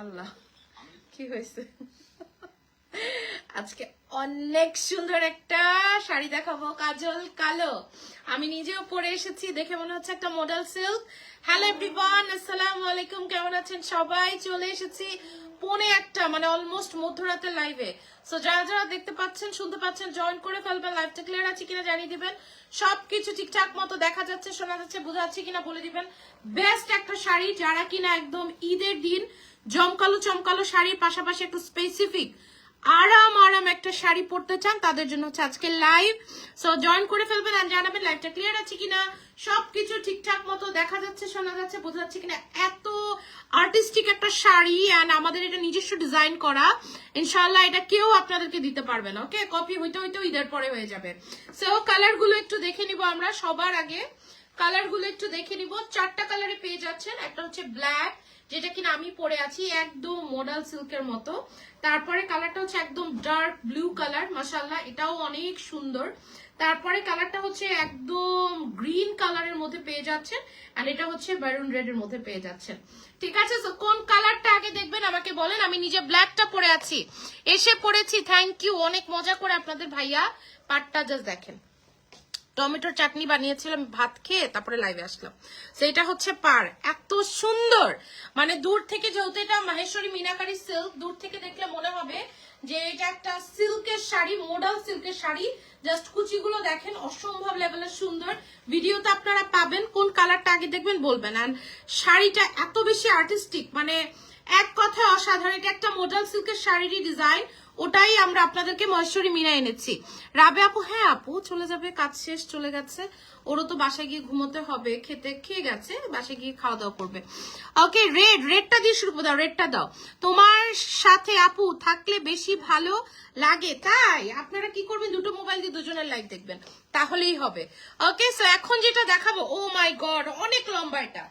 আল্লাহ, কি হয়েছে? আজকে অনেক সুন্দর একটা শাড়ি দেখাবো, কাজল কালো। আমি নিজেও পরে এসেছি, দেখে মনে হচ্ছে একটা মডেল সিল্ক হ্যালো এভরিওয়ান আসসালামু আলাইকুম কেমন আছেন সবাই? চলে এসেছি পনে একটা মানে অলমোস্ট মধ্যরাতের লাইভে সো যারা যারা দেখতে পাচ্ছেন, শুনতে পাচ্ছেন জয়েন করে ফেলবেন লাইভটা ক্লিয়ার আছে কিনা জানিয়ে দিবেন। সবকিছু ঠিকঠাক মতো দেখা যাচ্ছে, শোনা যাচ্ছে, বোঝা যাচ্ছে কিনা বলে দিবেন। বেস্ট একটা শাড়ি যারা কিনা একদম ঈদের দিন, জমকালো চমকালো শাড়ির পাশাপাশি একটু স্পেসিফিক আরাম আরাম একটা শাড়ি পরতে চান, তাদের জন্য হচ্ছে আজকে লাইভ সো জয়েন করে ফেলবেন আর জানাবেন লাইভটা ক্লিয়ার আছে কিনা। সবকিছু ঠিকঠাক মতো দেখা যাচ্ছে, শোনা যাচ্ছে, বোঝা যাচ্ছে কিনা। এত আর্টিস্টিক একটা শাড়ি অ্যান্ড আমাদের এটা নিজস্ব ডিজাইন করা। ইনশাল্লাহ এটা কেউ আপনাদেরকে দিতে পারবে না ওকে কপি হইতে হইতে ঈদের পরে হয়ে যাবে। সো কালারগুলো একটু দেখে নিব আমরা সবার আগে। কালারগুলো একটু দেখে নিব। চারটা কালারে পেয়ে যাচ্ছেন। একটা হচ্ছে ব্ল্যাক যেটা কিনা আমি পরে আছি একদম মডেল সিল্কের মতো। তারপরে কালারটা হচ্ছে একদম ডার্ক ব্লু কালার মাসাল্লাহ এটাও অনেক সুন্দর। তারপরে কালারটা হচ্ছে একদম গ্রিন কালারের মধ্যে পেয়ে যাচ্ছেন আর এটা হচ্ছে মেরুন রেড এর মধ্যে পেয়ে যাচ্ছেন। ঠিক আছে কোন কালারটা আগে দেখবেন, আমাকে বলেন, আমি নিজে ব্ল্যাকটা পরে আছি। এসে পড়েছি থ্যাংক ইউ অনেক মজা করে আপনাদের ভাইয়া পাটটা জাস্ট দেখেন। টমেটোর চাটনি বানিয়েছিলাম, ভাত খেয়ে তারপরে লাইভে আসলাম। সেটা হচ্ছে পার এত সুন্দর! মানে দূর থেকে যেহেতু এটা মাহেশ্বরী মিনাকারি সিল্ক দূর থেকে দেখলে মনে হবে যে এটা একটা সিল্কের শাড়ি মডেল সিল্কের শাড়ি। জাস্ট কুচিগুলো দেখেন, অসম্ভব লেভেলের সুন্দর। ভিডিওতে আপনারা পাবেন, কোন কালারটা আগে দেখবেন বলবেন। আর শাড়িটা এত বেশি আর্টিস্টিক মানে এক কথায় অসাধারণ, এটা একটা মডেল সিল্কের শাড়িরই ডিজাইন ওটাই আমরা আপনাদেরকে মহেশ্বরী মিনা এনেছি। রাবে আপু হ্যাঁ আপু, চলে যাবে, কাজ শেষ, চলে গেছে। ওরও তো বাসায় গিয়ে ঘুমোতে হবে, খেতে খেয়ে গেছে, বাসায় গিয়ে খাওয়া দাওয়া করবে। ওকে রেড রেডটা দিয়ে শুরু দাও রেডটা দাও। তোমার সাথে আপু থাকলে বেশি ভালো লাগে, তাই? আপনারা কি করবেন, দুটো মোবাইল দিয়ে দুজনের লাইভ দেখবেন, তাহলেই হবে। ওকে সো এখন যেটা দেখাবো ও মাই গড অনেক লম্বা এটা।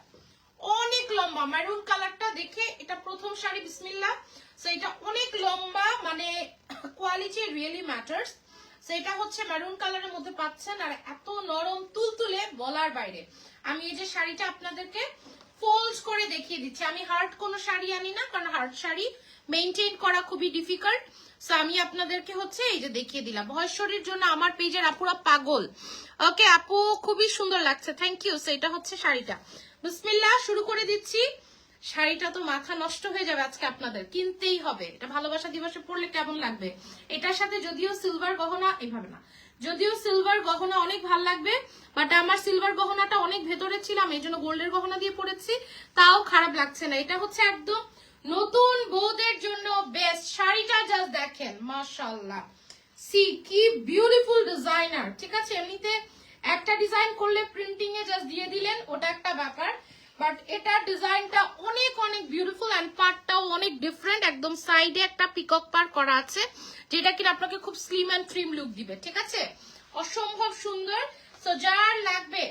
অনেক লম্বা। মেরুন কালারটা দেখে এটা প্রথম শাড়ি বিসমিল্লা এটা অনেক লম্বা মানে কোয়ালিটি রিয়েলি ম্যাটার্স সো এটা হচ্ছে মেরুন কালারের মধ্যে পাচ্ছেন আর এত নরম তুলতুলে বলার বাইরে। আমি এই যে শাড়িটা আপনাদেরকে ফোল্ড করে দেখিয়ে দিচ্ছি। আমি হার্ড কোনো শাড়ি আনি না, কারণ হার্ড শাড়ি মেনটেন করা খুবই ডিফিকাল্ট সো আমি আপনাদেরকে হচ্ছে এই যে দেখিয়ে দিলাম। ভয়শ্বরীর জন্য আমার পেজের আপুরা পাগল। ওকে আপু, খুবই সুন্দর লাগছে। থ্যাংক ইউ সো এটা হচ্ছে শাড়িটা। বিসমিল্লাহ শুরু করে দিচ্ছি। শাড়িটা তো মাথা নষ্ট হয়ে যাবে আজকে আপনাদের। কিনতেই হবে। এটা ভালোবাসা দিবসে পড়লে কেমন লাগবে? এটার সাথে যদিও সিলভার গহনা, এইভাবে না। যদিও সিলভার গহনা অনেক ভালো লাগবে বাট আমার সিলভার গহনাটা অনেক ভেতরে ছিলাম, এই জন্য গোল্ডের গহনা দিয়ে পড়েছি তাও খারাপ লাগছে না। এটা হচ্ছে একদম নতুন বউদের জন্য বেস্ট শাড়িটা জাস্ট দেখেন মাশাল্লাহ সি কি বিউটিফুল ডিজাইনার ঠিক আছে, এমনিতে একটা ডিজাইন করলে প্রিন্টিং এ জাস্ট দিয়ে দিলেন, ওটা একটা ব্যাপার। বাট এটার ডিজাইনটা অনেক অনেক বিউটিফুল অ্যান্ড পার্টটাও অনেক ডিফারেন্ট একদম সাইডে একটা পিকক করা আছে, যেটা আপনাকে খুব অ্যান্ড লুক দিবে, ঠিক আছে? অসম্ভব সুন্দর। সো যার লাগবে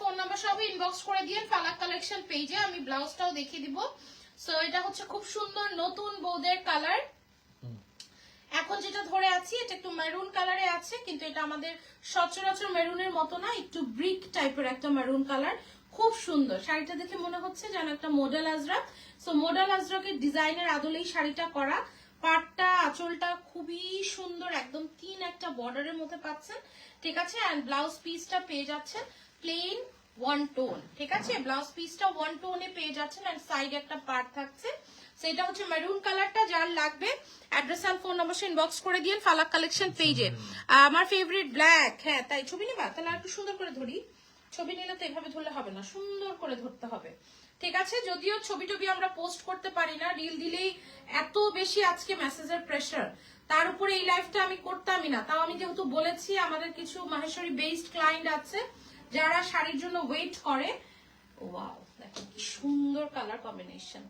ফোন নাম্বার সব ইনবক্স করে দিয়ে কালেকশন পেজে আমি ব্লাউজটাও দেখিয়ে দিব। সো এটা হচ্ছে খুব সুন্দর নতুন বৌদের কালার এখন যেটা ধরে আছি, এটা একটু মেরুন কালারে আছে, কিন্তু এটা আমাদের সচরাচর মেরুনের মতো না, একটু ব্রিক টাইপের একটা মেরুন কালার খুব সুন্দর। শাড়িটা দেখে মনে হচ্ছে যেন একটা মডেল আজরাক সো মডেল আজরাকের ডিজাইনের আদলেই শাড়িটা করা। পাটটা আঁচলটা খুবই সুন্দর একদম তিন একটা বর্ডারের মধ্যে পাচ্ছেন। ঠিক আছে? অ্যান্ড ব্লাউজ পিসটা পেয়ে যাচ্ছেন প্লেন ওয়ান টোন ঠিক আছে? ব্লাউজ পিসটা ওয়ান টোনে পেয়ে যাচ্ছেন অ্যান্ড সাইডে একটা পার্ট থাকছে। সেটা হচ্ছে মেরুন কালারটা যার লাগবে অ্যাড্রেস আর ফোন নাম্বার ইনবক্স করে দিয়ে ফালাক কালেকশন পেজে আমার ফেভারিট ব্ল্যাক হ্যাঁ তাই ছবি নিবা? তাহলে আর একটু সুন্দর করে ধরি। ছবি নিলে তো এভাবে ধরলে হবে না, সুন্দর করে ধরতে হবে। ঠিক আছে? যদিও ছবি টবি আমরা পোস্ট করতে পারি না রিল দিলেই এত বেশি আজকে মেসেজের প্রেশার তার উপরে এই লাইফটা আমি করতামই না। তাও আমি যেহেতু বলেছি, আমাদের কিছু মাহেশ্বরী বেসড ক্লায়েন্ট আছে, যারা শাড়ির জন্য ওয়েট করে। ওয়াও দেখো কি সুন্দর কালার কম্বিনেশন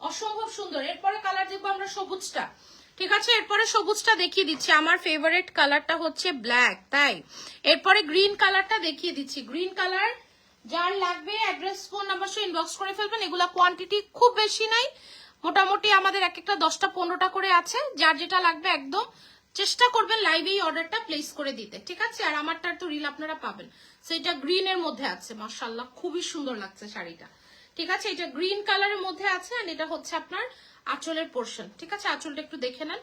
অসম্ভব সুন্দর। এরপরে কালার দেখব আমরা সবুজটা। ঠিক আছে, এরপরে সবুজটা দেখিয়ে দিচ্ছি। আমার ফেভারিট কালারটা হচ্ছে ব্ল্যাক তাই? এরপরে গ্রিন কালারটা দেখিয়ে দিচ্ছি। গ্রিন কালার যার লাগবে অ্যাড্রেস ফোন নাম্বার সহ ইনবক্স করে ফেলবেন। এগুলা কোয়ান্টিটি খুব বেশি নাই। মোটামুটি আমাদের এক একটা দশটা পনেরোটা করে আছে। যার যেটা লাগবে একদম চেষ্টা করবেন লাইভেই অর্ডারটা প্লেস করে দিতে, ঠিক আছে? আর আমারটার তো রিল আপনারা পাবেন। সো এটা গ্রিন এর মধ্যে আছে। মাশাল্লাহ খুবই সুন্দর লাগছে শাড়িটা। ঠিক আছে? এটা গ্রিন কালারের মধ্যে আছে আর এটা হচ্ছে আপনার আঁচলের পোর্শন ঠিক আছে? আঁচলটা একটু দেখে নেন।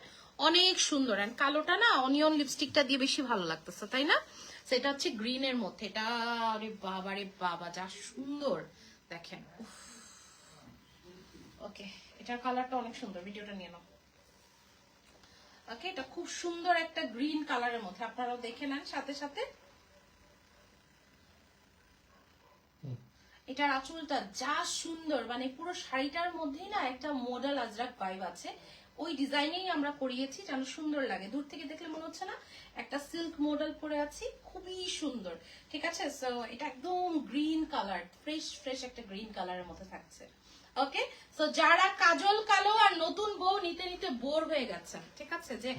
অনেক সুন্দর অ্যান্ড কালোটা না অনিয়ন লিপস্টিকটা দিয়ে বেশি ভালো লাগতেছে, তাই না? সেটা হচ্ছে গ্রিন এর মধ্যে। এটা, আরে বাবা রে বাবা, যা সুন্দর। দেখেন ওকে এটার কালারটা অনেক সুন্দর। ভিডিওটা নিয়ে নাও। ওকে এটা খুব সুন্দর একটা গ্রিন কালারের মধ্যে। আপনারাও দেখে নেন সাথে সাথে। এটার আঁচলটা যা সুন্দর মানে পুরো শাড়িটার মধ্যেই না একটা মডেল আজরাক ভাইব আছে। ওই ডিজাইনেই আমরা করিয়েছি যেন সুন্দর লাগে। দূর থেকে দেখলে মনে হচ্ছে না একটা সিল্ক মডেল পরে আছি খুবই সুন্দর। ঠিক আছে? সো এটা একদম গ্রিন কালার ফ্রেশ ফ্রেশ একটা গ্রিন কালারের মধ্যে থাকছে। ওকে সো যারা কাজল কালো আর নতুন বউ নিতে নিতে বোর হয়ে গেছেন ঠিক আছে? যে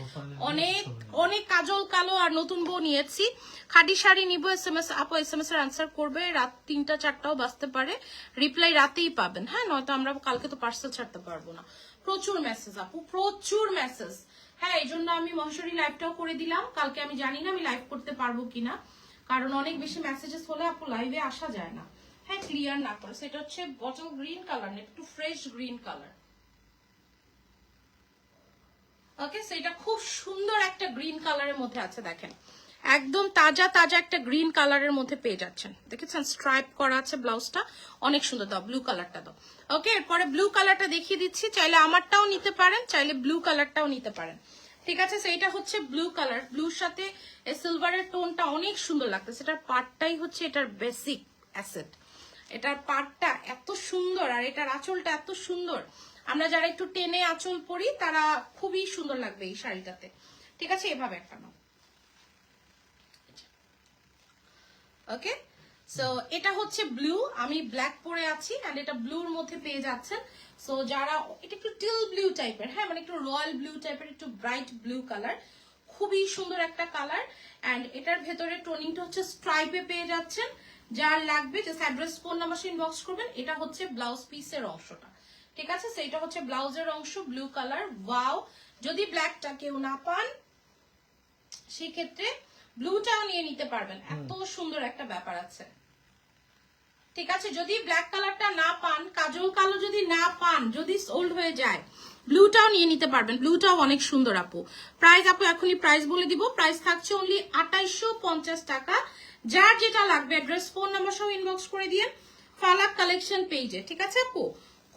অনেক অনেক কাজল কালো আর নতুন বউ নিয়েছি। খাদি শাড়ি নিব এস এম এস আপু এস এম এস এর আনসার করবে। রাত তিনটা চারটাও বাজতে পারে। রিপ্লাই রাতেই পাবেন। হ্যাঁ নয়তো আমরা কালকে তো পার্সেল ছাড়তে পারব না। প্রচুর মেসেজ আপু, প্রচুর মেসেজ হ্যাঁ এই জন্য আমি মহেশ্বরী লাইভটাও করে দিলাম। কালকে আমি জানি না আমি লাইভ করতে পারব কিনা। কারণ অনেক বেশি মেসেজেস হলে আপু লাইভে আসা যায় না। হ্যাঁ ক্লিয়ার না করে। সেটা হচ্ছে বটল গ্রিন কালার না একটু ফ্রেশ গ্রিন কালার ওকে সেটা খুব সুন্দর একটা গ্রিন কালারের মধ্যে আছে, দেখেন। একদম তাজা তাজা একটা গ্রিন কালারের মধ্যে পেয়ে যাচ্ছেন। দেখেছেন? স্ট্রাইপ করা আছে ব্লাউজটা অনেক সুন্দর দাও ব্লু কালারটা দাও। ওকে এরপরে ব্লু কালারটা দেখিয়ে দিচ্ছি। চাইলে আমারটাও নিতে পারেন, চাইলে ব্লু কালারটাও নিতে পারেন। ঠিক আছে? সেইটা হচ্ছে ব্লু কালার ব্লুর সাথে সিলভারের টোনটা অনেক সুন্দর লাগছে। সেটার পার্টটাই হচ্ছে এটার বেসিক অ্যাসেট এটার পার্টটা এত সুন্দর আর এটার আঁচলটা এত সুন্দর। আমরা যারা একটু টেনে আঁচল পরি, তারা খুবই সুন্দর লাগবে এই শাড়িটাতে। ঠিক আছে? এভাবে একটা নাও। ওকে সো এটা হচ্ছে ব্লু আমি ব্ল্যাক পরে আছি অ্যান্ড এটা ব্লুর মধ্যে পেয়ে যাচ্ছেন। সো যারা, এটা একটু টিল ব্লু টাইপের হ্যাঁ? মানে একটু রয়্যাল ব্লু টাইপের একটু ব্রাইট ব্লু কালার খুবই সুন্দর একটা কালার অ্যান্ড এটার ভেতরে টোনিংটা হচ্ছে স্ট্রাইপে পেয়ে যাচ্ছেন। যার লাগবে যে অ্যাড্রেস ফোন নাম্বার ইনবক্স করবেন। এটা হচ্ছে ব্লাউজ পিসের অংশটা। ঠিক আছে? সেইটা হচ্ছে ব্লাউজের অংশ ব্লু কালার ওয়াও যদি ব্ল্যাকটা কেউ না পান, সেক্ষেত্রে ব্লুটাও নিয়ে নিতে পারবেন। এত সুন্দর একটা ব্যাপার আছে। ঠিক আছে যদি ব্ল্যাক কালারটা না পান কাজল কালো যদি না পান যদি সোল্ড হয়ে যায় ব্লুটাও নিয়ে নিতে পারবেন। ব্লুটাও অনেক সুন্দর আপু। প্রাইস আপু এখনই প্রাইস বলে দিব। প্রাইস থাকছে অনলি আঠাইশো পঞ্চাশ টাকা। যার যেটা লাগবে অ্যাড্রেস ফোন নাম্বার সহ ইনবক্স করে দিয়ে ফালাক কালেকশন পেজে ঠিক আছে আপু?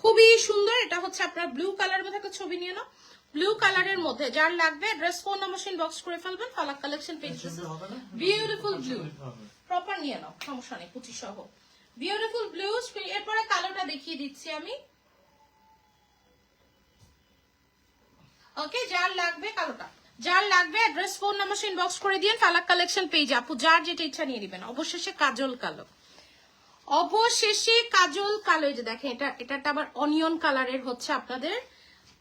খুবই সুন্দর। এটা হচ্ছে আপনার ব্লু কালার মধ্যে একটা ছবি নিয়ে নাও। ব্লু কালারের মধ্যে যার লাগবে address phone number inbox করে ফেলবেন Falak collection page beautiful blue proper নিয়ে নাও সমস্যা নেই কুচি সহ। বিউটিফুল ব্লু এরপরে কালোটা দেখিয়ে দিচ্ছি আমি। ওকে যার লাগবে কালোটা। যার লাগবে অ্যাড্রেস ফোন নাম্বার ইনবক্স করে দিন ফালাক কালেকশন পেজ আপু যার যেটা ইচ্ছা নিয়ে নেবেন অবশেষে কাজল কালো। অবশেষে কাজল কালো এই যে দেখেন এটা এটা আবার অনিয়ন কালারের হচ্ছে আপনাদের।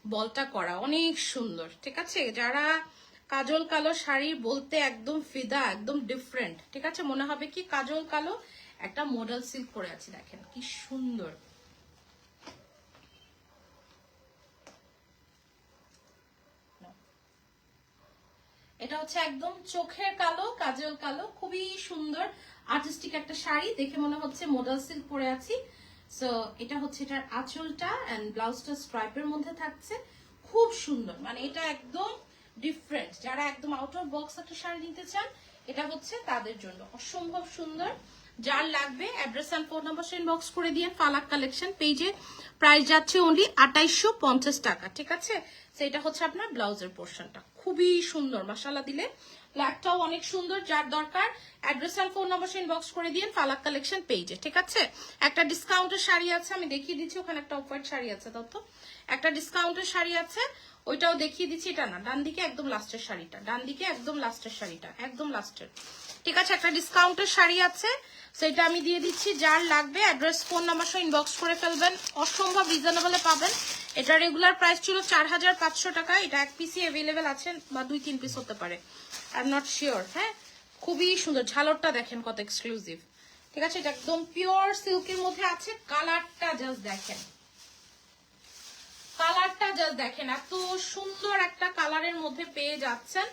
বলটা করা অনেক সুন্দর, ঠিক আছে? যারা কাজল কালো শাড়ি বলতে একদম ফিদা, একদম ডিফারেন্ট ঠিক আছে? মনে হবে কি কাজল কালো একটা মডেল সিল্ক করে আছে, দেখেন কি সুন্দর। এটা হচ্ছে একদম চোখের কালো, কাজল কালো, খুবই সুন্দর আর্টিস্টিক একটা শাড়ি। দেখে মনে হচ্ছে মডেল সিল্ক পরে আছি। সো এটা হচ্ছে এটার আঁচলটা এন্ড ব্লাউজটা স্ট্রাইপের মধ্যে থাকছে। খুব সুন্দর। মানে এটা একদম ডিফারেন্ট যারা একদম আউট অফ বক্স একটা শাড়ি নিতে চান, এটা হচ্ছে তাদের জন্য। অসম্ভব সুন্দর। যার লাগবে address and phone number inbox করে দিয়ে ফালাক কালেকশন পেজে প্রাইস যাচ্ছে অনলি আঠাইশো পঞ্চাশ টাকা, ঠিক আছে? সেটা হচ্ছে আপনার ব্লাউজের পোর্শনটা খুবই সুন্দর মশালা দিলে। ব্ল্যাকটাও অনেক সুন্দর, যার দরকার অ্যাড্রেস আর ফোন নাম্বার ইনবক্স করে দিয়ে ফালাক কালেকশন পেজে ঠিক আছে? একটা ডিসকাউন্টের শাড়ি আছে, আমি দেখিয়ে দিচ্ছি, ওখানে একটা অফার শাড়ি আছে তত একটা ডিসকাউন্টের শাড়ি আছে, ওইটাও দেখিয়ে দিচ্ছি, এটা না ডান দিকে একদম লাস্টের শাড়িটা ডান দিকে একদম লাস্টের শাড়িটা, একদম লাস্টের ঠিক আছে, একটা ডিসকাউন্টের শাড়ি আছে, সেটা আমি দিয়ে দিচ্ছি, যার লাগবে অ্যাড্রেস ফোন নাম্বার সহ ইনবক্স করে ফেলবেন। অসম্ভব রিজনেবলে পাবেন। এটা রেগুলার প্রাইস ছিল চার হাজার পাঁচশো টাকা, এটা এক পিসই অ্যাভেলেবেল আছে, বা দুই, তিন পিস হতে পারে। আই এম নট শিওর হ্যাঁ? খুবই সুন্দর, ঝালরটা দেখেন কত এক্সক্লুসিভ ঠিক আছে, এটা একদম পিওর সিল্কের মধ্যে আছে কালারটা জাস্ট দেখেন। কালারটা জাস্ট দেখেন, এত সুন্দর একটা কালারের মধ্যে পেয়ে যাচ্ছেন।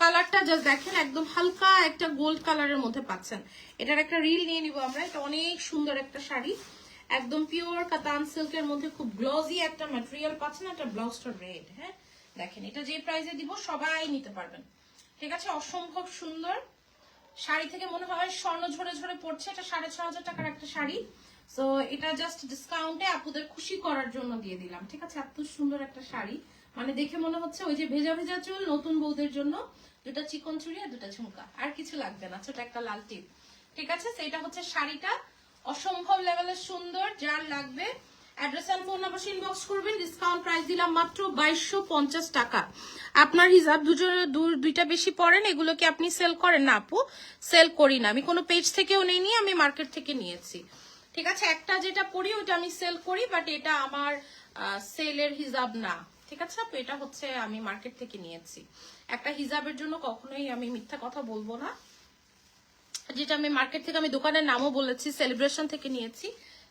কালারটা জাস্ট দেখেন, একদম হালকা একটা গোল্ড কালারের মধ্যে পাচ্ছেন। এটার একটা রিল নিয়ে নিব আমরা। এটা অনেক সুন্দর একটা শাড়ি। একদম পিওর কাতান সিল্কের মধ্যে খুব গ্লজি একটা ম্যাটেরিয়াল পাচ্ছেন, একটা ব্লাউজটা রেড হ্যাঁ? দেখেন, এটা যে প্রাইসে দিব সবাই নিতে পারবেন। ঠিক আছে? অসম্ভব সুন্দর। শাড়ি থেকে মনে হয় স্বর্ণ ঝরে ঝরে পড়ছে। এটা সাড়ে ছ হাজার টাকার একটা শাড়ি। সো এটা জাস্ট ডিসকাউন্টে আপুদের খুশি করার জন্য দিয়ে দিলাম। ঠিক আছে? এত সুন্দর একটা শাড়ি। মানে দেখে মনে হচ্ছে ওই যে ভেজা ভেজা চুল, নতুন বউদের জন্য দুটা চিকন চুড়ি আর দুটা ঝুমকা। আর কিছু লাগবে না, ছোট একটা লাল টিপ। ঠিক আছে? সেটা হচ্ছে শাড়িটা। অসম্ভব লেভেলের সুন্দর, যার লাগবে অ্যাড্রেস অ্যান্ড ফোন করবেন ডিসকাউন্ট প্রাইস দিলাম মাত্র বাইশশো পঞ্চাশ টাকা। আপনার হিসাব দুজন দুইটা বেশি পড়েন এগুলো কি আপনি সেল করেন। না, আপু সেল করি না। আমি কোনো পেজ থেকেও নিইনি, আমি মার্কেট থেকে নিয়েছি। ঠিক আছে? একটা যেটা পড়ি ওটা আমি সেল করি বাট এটা আমার সেলের হিসাব না। ঠিক আছে আপু? এটা হচ্ছে আমি মার্কেট থেকে নিয়েছি। একটা হিসাবের জন্য কখনোই আমি মিথ্যা কথা বলব না। যেটা আমি মার্কেট থেকে আমি দোকানের নামও বলেছি সেলিব্রেশন থেকে নিয়েছি।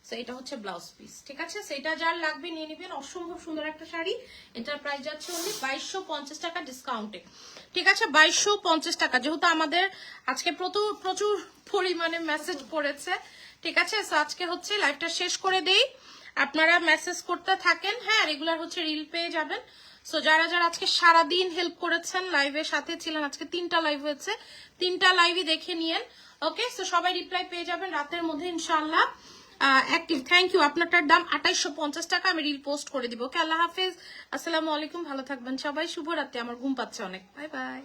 তো এটা হচ্ছে ব্লাউজ পিস ঠিক আছে? সেটা যার লাগবে নিয়ে নেবেন। অসম্ভব সুন্দর একটা শাড়ি। এটার প্রাইস যাচ্ছে অনলি বাইশশো পঞ্চাশ টাকা ডিসকাউন্টে ঠিক আছে? বাইশশো পঞ্চাশ টাকা। যেহেতু আমাদের আজকে প্রচুর প্রচুর পরিমাণে মেসেজ পড়েছে, ঠিক আছে? আজকে হচ্ছে লাইভটা শেষ করে দেই। আপনারা মেসেজ করতে থাকেন হ্যাঁ রেগুলার হচ্ছে রিল পেয়ে যাবেন। সো যারা যারা আজকে সারাদিন হেল্প করেছেন লাইভের সাথে ছিলেন, আজকে তিনটা লাইভ হয়েছে। তিনটা লাইভই দেখে নিয়েন ওকে সো সবাই রিপ্লাই পেয়ে যাবেন রাতের মধ্যে, ইনশাআল্লাহ। অ্যাক্টিভ থ্যাংক ইউ আপনারটার দাম আঠাইশশো পঞ্চাশ টাকা, আমি রিল পোস্ট করে দিব। ওকে আল্লাহ হাফেজ। আসসালামু আলাইকুম, ভালো থাকবেন সবাই। শুভরাত্রি। আমার ঘুম পাচ্ছে অনেক। Bye bye